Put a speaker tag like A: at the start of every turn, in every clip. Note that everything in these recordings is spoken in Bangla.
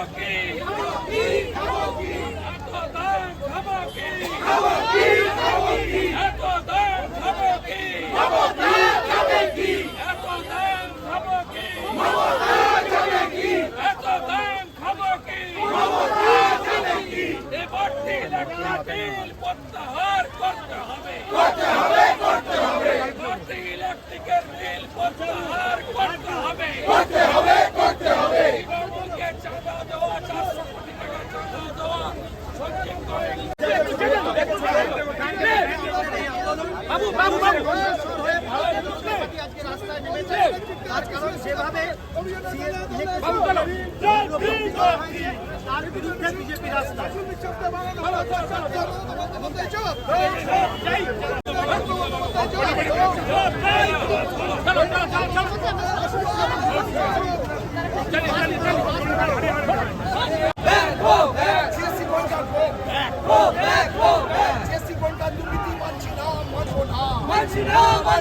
A: খাবাকে খাবাকে খাবাকে এত দান খাবাকে খাবাকে
B: খাবাকে এত করতে হবে করতে হবে করতে হবে বাড়তি ইলেকট্রিকের তার বিরুদ্ধে
C: বিজেপি রাস্তা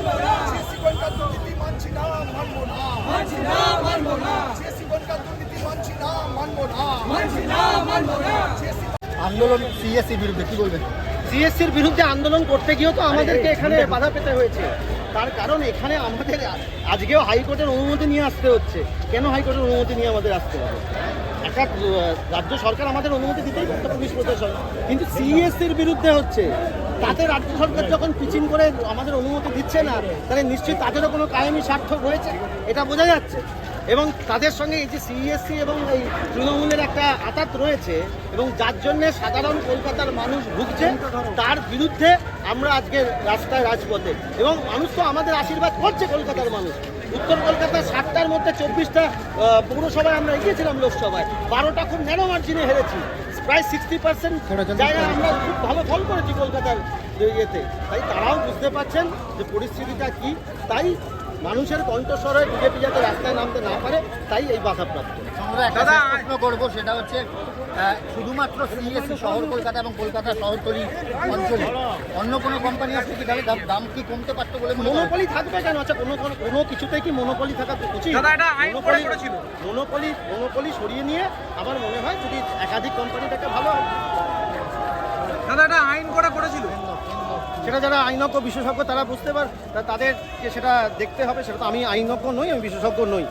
C: না মানবো না
B: সিএসসি বনগাঁ দুর্নীতি মানছি না মানবো না
C: মানছি না মানবো না
B: সিএসসি দুর্নীতি মানছি না মানবো না
C: মানছি না মানবো না
D: আন্দোলন সিএসসি বিরুদ্ধে কি বলবেন?
A: সিএসসির বিরুদ্ধে আন্দোলন করতে গিয়েও তো আমাদেরকে এখানে বাধা পেতে হয়েছে। তার কারণ এখানে আমাদের আজকেও হাইকোর্টের অনুমতি নিয়ে আসতে হচ্ছে। কেন হাইকোর্টের অনুমতি নিয়ে আমাদের আসতে হবে? একটা রাজ্য সরকার আমাদের অনুমতি দিতেই পারতো পুলিশ প্রশাসন। কিন্তু সিএসসির বিরুদ্ধে হচ্ছে। তাতে রাজ্য সরকার যখন পিচিং করে আমাদের অনুমতি দিচ্ছে না, তাহলে নিশ্চয়ই তাদেরও কোনো কায়েমি স্বার্থ রয়েছে, এটা বোঝা যাচ্ছে। এবং তাদের সঙ্গে এই যে সিএসসি এবং এই তৃণমূলের একটা আঘাত রয়েছে, এবং যার জন্য সাধারণ কলকাতার মানুষ ভুগছে, তার বিরুদ্ধে আমরা আজকে রাস্তায় রাজপথে। এবং মানুষ তো আমাদের আশীর্বাদ করছে কলকাতার মানুষ। উত্তর কলকাতার সাতটার মধ্যে চব্বিশটা পৌরসভায় আমরা এগিয়েছিলাম লোকসভায়। বারোটা খুব ন্যারো মার্জিনে হেরেছি। প্রায় সিক্সটি পার্সেন্ট জায়গায় আমরা খুব ভালো ফল করেছি কলকাতার ইয়েতে। তাই তারাও বুঝতে পারছেন যে পরিস্থিতিটা কি। তাই মানুষের কণ্ঠস্বরে বিজেপি যাতে রাস্তায় নামতে না পারে তাই এই বাধাপ্রাপ্ত।
D: আমরা একটা প্রশ্ন করব সেটা হচ্ছে শুধুমাত্র সিএসসি শহর কলকাতা এবং কলকাতা শহরতলি অঞ্চলে অন্য কোনো কোম্পানি আসলে কি? তাহলে দাম- কি কমতে পারতো বলে
A: মনোপলি থাকবে কেন? আচ্ছা কোনো কোনো কোনো কিছুতেই কি মনোপলি থাকা উচিত?
E: আইন
A: মনোপলি মনোপলি মনোপলি সরিয়ে নিয়ে আমার মনে হয় যদি একাধিক কোম্পানি থাকে ভালো হয়।
E: দাদা এটা আইন করে করেছিল।
A: সেটা যারা আইনজ্ঞ বিশেষজ্ঞ, তারা বুঝতে পার তাদেরকে সেটা দেখতে হবে, সেটা তো আমি আইনজ্ঞ নই, আমি বিশেষজ্ঞ নই।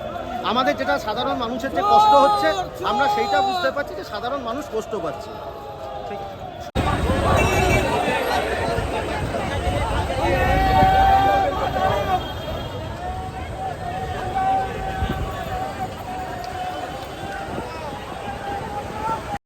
A: আমাদের যেটা সাধারণ মানুষের যে কষ্ট হচ্ছে, আমরা সেইটা বুঝতে পারছি যে সাধারণ মানুষ কষ্ট পাচ্ছে।